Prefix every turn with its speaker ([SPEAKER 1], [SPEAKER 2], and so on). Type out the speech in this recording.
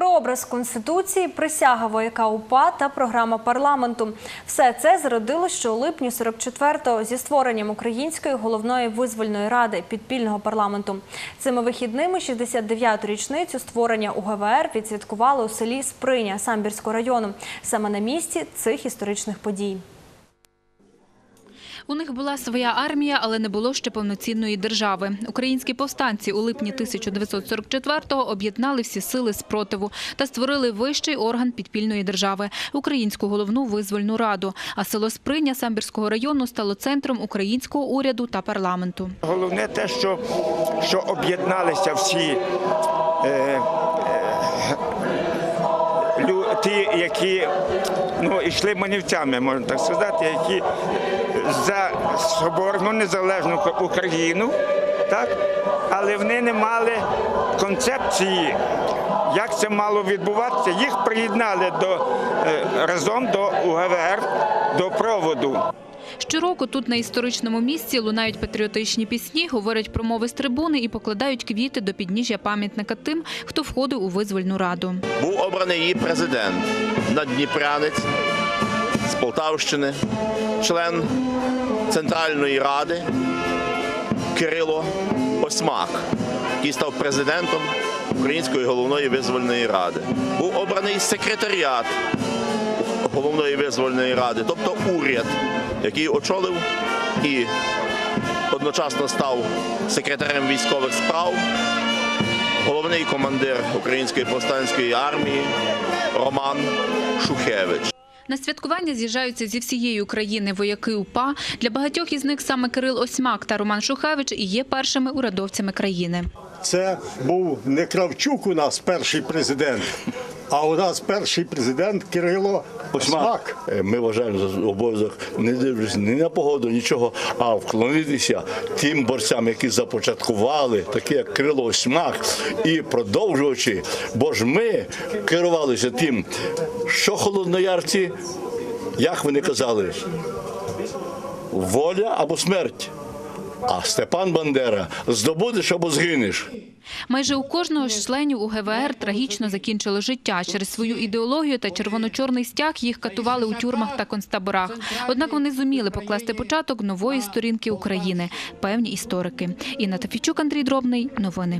[SPEAKER 1] Прообраз конституції, присяга вояка УПА та програма парламенту. Все це зародилось ще у липні 44-го зі створенням Української головної визвольної ради підпільного парламенту. Цими вихідними 69-ту річницю створення УГВР відсвяткували у селі Сприня Самбірського району, саме на місці цих історичних подій.
[SPEAKER 2] У них була своя армія, але не було ще повноцінної держави. Українські повстанці у липні 1944-го об'єднали всі сили спротиву та створили вищий орган підпільної держави – Українську головну визвольну раду. А село Сприня Самбірського району стало центром українського уряду та парламенту.
[SPEAKER 3] Головне те, що, об'єдналися всі е, ті, які ну, йшли манівцями, можна так сказати, які за соборну незалежну Україну, так? але вони не мали концепції, як це мало відбуватися. Їх приєднали до, е, разом до УГВР, до проводу.
[SPEAKER 2] Щороку тут на історичному місці лунають патріотичні пісні, говорять промови з трибуни і покладають квіти до підніжжя пам'ятника тим, хто входив у визвольну раду.
[SPEAKER 4] Був обраний її президент наддніпрянець з Полтавщини, член Центральної ради Кирило Осьмак, який став президентом Української головної визвольної ради. Був обраний секретаріат головної визвольної ради, тобто уряд, який очолив і одночасно став секретарем військових справ головний командир Української повстанської армії Роман Шухевич.
[SPEAKER 2] На святкування з'їжджаються зі всієї України вояки УПА. Для багатьох із них саме Кирил Осьмак та Роман Шухевич і є першими урядовцями країни.
[SPEAKER 5] Це був не Кравчук у нас перший президент, а у нас перший президент Кирило Осьмак.
[SPEAKER 6] Е, Ми вважаємо за обов'язок, не дивлячись ні на погоду, нічого, а вклонитися тим борцям, які започаткували, такі як Крило Осьмак, і продовжувачі. Бо ж ми керувалися тим, що холодноярці, як вони казали, воля або смерть. А Степан Бандера здобудеш або згинеш.
[SPEAKER 2] Майже у кожного з членів УГВР трагічно закінчило життя. Через свою ідеологію та червоно-чорний стяг їх катували у тюрмах та концтаборах. Однак вони зуміли покласти початок нової сторінки України, певні історики. Інна Тафічук, Андрій Дробний. Новини.